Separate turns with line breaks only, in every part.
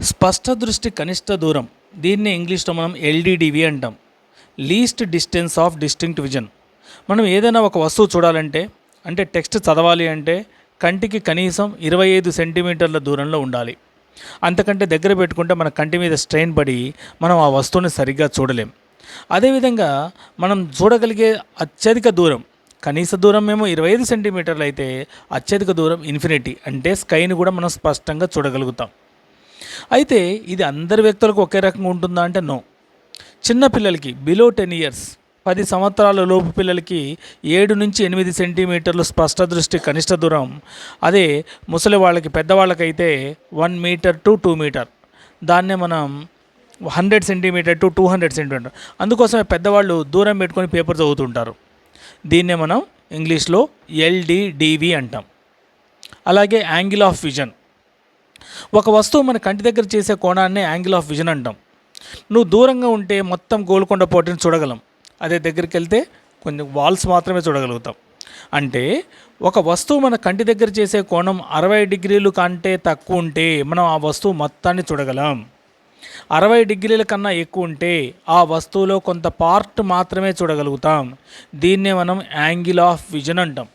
స్పష్ట దృష్టి కనిష్ట దూరం. దీన్ని ఇంగ్లీష్లో మనం ఎల్డిడివి అంటాం. Least distance of distinct vision మనం ఏదైనా ఒక వస్తువు చూడాలంటే అంటే టెక్స్ట్ చదవాలి అంటే కంటికి కనీసం ఇరవై ఐదు సెంటీమీటర్ల దూరంలో ఉండాలి. అంతకంటే దగ్గర పెట్టుకుంటే మన కంటి మీద స్ట్రెయిన్ పడి మనం ఆ వస్తువుని సరిగ్గా చూడలేం. అదేవిధంగా మనం చూడగలిగే అత్యధిక దూరం కనీస దూరం మేము ఇరవై ఐదు సెంటీమీటర్లు అయితే అత్యధిక దూరం ఇన్ఫినిటీ అంటే స్కైని కూడా మనం స్పష్టంగా చూడగలుగుతాం. అయితే ఇది అందరి వ్యక్తులకు ఒకే రకంగా ఉంటుందా అంటే నో. చిన్న పిల్లలకి బిలో టెన్ ఇయర్స్ పది సంవత్సరాల లోపు పిల్లలకి ఏడు నుంచి ఎనిమిది సెంటీమీటర్లు స్పష్ట దృష్టి కనిష్ట దూరం. అదే ముసలి వాళ్ళకి పెద్దవాళ్ళకైతే one metre to two metre దాన్నే మనం hundred centimetre to two hundred centimetre అందుకోసమే పెద్దవాళ్ళు దూరం పెట్టుకొని పేపర్ చదువుతుంటారు. దీన్నే మనం ఇంగ్లీష్లో ఎల్డిడివి అంటాం. అలాగే యాంగిల్ ఆఫ్ విజన్ ఒక వస్తువు మన కంటి దగ్గర చేసే కోణాన్ని యాంగిల్ ఆఫ్ విజన్ అంటాం. నువ్వు దూరంగా ఉంటే మొత్తం గోల్కొండ పోటీని చూడగలం. అదే దగ్గరికి వెళ్తే కొంచెం వాల్స్ మాత్రమే చూడగలుగుతాం. అంటే ఒక వస్తువు మన కంటి దగ్గర చేసే కోణం అరవై డిగ్రీలు కంటే తక్కువ ఉంటే మనం ఆ వస్తువు మొత్తాన్ని చూడగలం. అరవై డిగ్రీల కన్నా ఎక్కువ ఉంటే ఆ వస్తువులో కొంత పార్ట్ మాత్రమే చూడగలుగుతాం. దీన్నే మనం యాంగిల్ ఆఫ్ విజన్ అంటాం.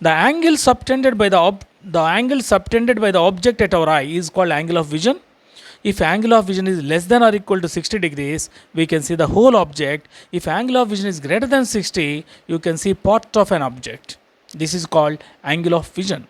The angle subtended by the ob- the angle subtended by the object at our eye is called angle of vision. If angle of vision is less than or equal to 60 degrees, we can see the whole object. If angle of vision is greater than 60, you can see part of an object. This is called angle of vision.